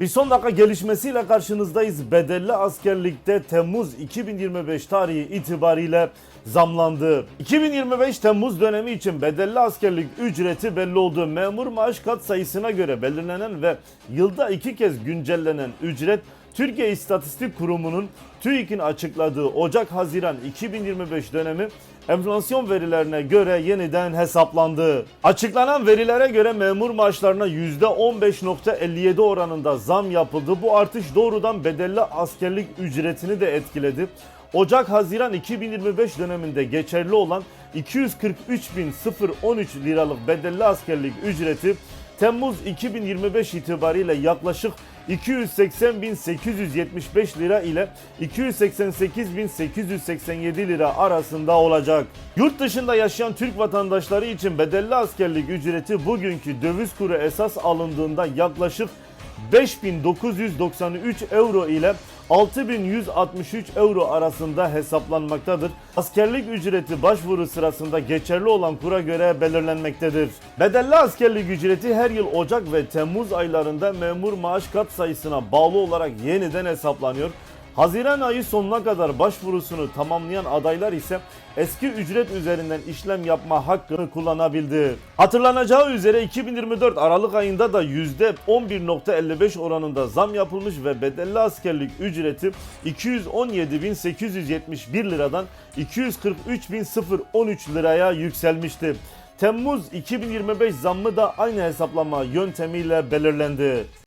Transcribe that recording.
Bir son dakika gelişmesiyle karşınızdayız. Bedelli askerlikte Temmuz 2025 tarihi itibariyle zamlandı. 2025 Temmuz dönemi için bedelli askerlik ücreti belli oldu. Memur maaş kat sayısına göre belirlenen ve yılda iki kez güncellenen ücret Türkiye İstatistik Kurumu'nun TÜİK'in açıkladığı Ocak-Haziran 2025 dönemi enflasyon verilerine göre yeniden hesaplandı. Açıklanan verilere göre memur maaşlarına %15.57 oranında zam yapıldı. Bu artış doğrudan bedelli askerlik ücretini de etkiledi. Ocak-Haziran 2025 döneminde geçerli olan 243.013 liralık bedelli askerlik ücreti Temmuz 2025 itibariyle yaklaşık 280.875 lira ile 288.887 lira arasında olacak. Yurt dışında yaşayan Türk vatandaşları için bedelli askerlik ücreti bugünkü döviz kuru esas alındığında yaklaşık 5993 euro ile 6163 euro arasında hesaplanmaktadır. Askerlik ücreti başvuru sırasında geçerli olan kura göre belirlenmektedir. Bedelli askerlik ücreti her yıl Ocak ve Temmuz aylarında memur maaş kat sayısına bağlı olarak yeniden hesaplanıyor. Haziran ayı sonuna kadar başvurusunu tamamlayan adaylar ise eski ücret üzerinden işlem yapma hakkını kullanabildi. Hatırlanacağı üzere 2024 Aralık ayında da %11.55 oranında zam yapılmış ve bedelli askerlik ücreti 217.871 liradan 243.013 liraya yükselmişti. Temmuz 2025 zammı da aynı hesaplama yöntemiyle belirlendi.